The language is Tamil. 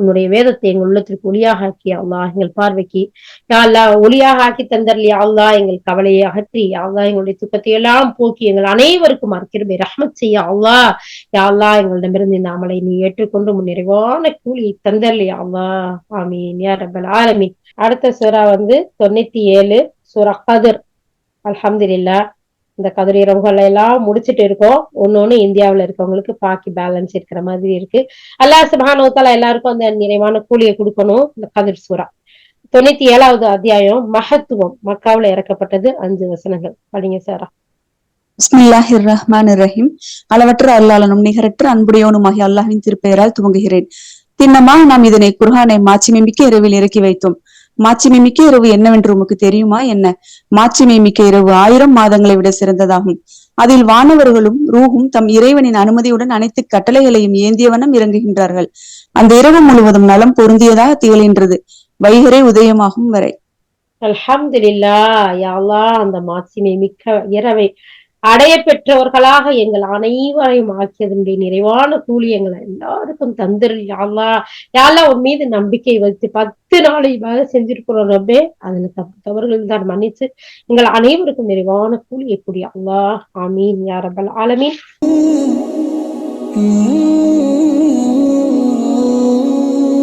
உன்னுடைய வேதத்தை எங்கள் உள்ளத்திற்கு ஒளியாக ஆக்கி அல்லாஹ் எங்கள் பார்வைக்கு யாழ்லா ஒளியாக ஆக்கி தந்தர்லியா அல்லாஹ் எங்கள் கவலையை அகற்றி யாழ்லா எங்களுடைய துக்கத்தை எல்லாம் போக்கி எங்கள் அனைவருக்கும் அற்கிருபை ரஹமத் செய்ய அல்லாஹ். யாழ்லா எங்களிடமிருந்து இந்த அமலை நீ ஏற்றுக்கொண்டு உன் நிறைவான கூலியை தந்தர்லியா அல்லாஹ். ஆமீன். யார் ரபல் ஆலமீன். அடுத்த சுரா வந்து தொண்ணூத்தி ஏழு சுரா கதிர். அலமதுல்லா இந்த கதிர் இரவுகள் எல்லாம் முடிச்சுட்டு இருக்கோம். ஒன்னொன்னு இந்தியாவுல இருக்கவங்களுக்கு பாக்கி பேலன்ஸ் இருக்கிற மாதிரி இருக்கு. அல்லா சுபானோத்தால எல்லாருக்கும் அந்த நிறைவான கூலியை கொடுக்கணும். இந்த கதிர் சூரா தொண்ணூத்தி ஏழாவது அத்தியாயம் மகத்துவம். மக்காவுல இறக்கப்பட்டது அஞ்சு வசனங்கள். படிங்க சாரா. பிஸ்மில்லாஹிர் ரஹ்மான் ரஹீம் அளவற்ற அல்லாளனும் நிகரற்ற அன்புடையோனுமாகிய அல்லாஹின் திருப்பெயரால் துவங்குகிறேன். திண்ணமாக நாம் இதனை குர்ஹானை மாச்சி மாட்சிமிக்க இரவில் இறக்கி வைத்தோம். மாட்சிமிக்க இரவு என்னவென்று உமக்கு தெரியுமா என்ன? மாட்சிமிக்க இரவு ஆயிரம் மாதங்களை விட சிறந்ததாகும். அதில் வானவர்களும் ரூஹும் தம் இறைவனின் அனுமதியுடன் அனைத்து கட்டளைகளையும் ஏந்தியவனம் இறங்குகின்றார்கள். அந்த இரவு முழுவதும் நலம் பொருந்தியதாக திகழ்கின்றது. வைகரை உதயமாகும் வரை. அல்ஹம்துலில்லா யா அந்த மாட்சிமை மிக்க இரவை அடைய பெற்றவர்களாக எங்கள் அனைவரையும் ஆக்கியதனுடைய நிறைவான கூலி எங்களை எல்லாருக்கும் தந்துரு யாழ்லா யாழ்லா உன் மீது நம்பிக்கை வைத்து பத்து நாளை வேலை செஞ்சிருக்கிறோம் ரப்பே. அதுல தப்பு தவறுகள் தான் மன்னிச்சு எங்கள் அனைவருக்கும் நிறைவான கூலி எப்படி அல்லாஹ். ஆமீன். யாரபல் ஆலமீன்.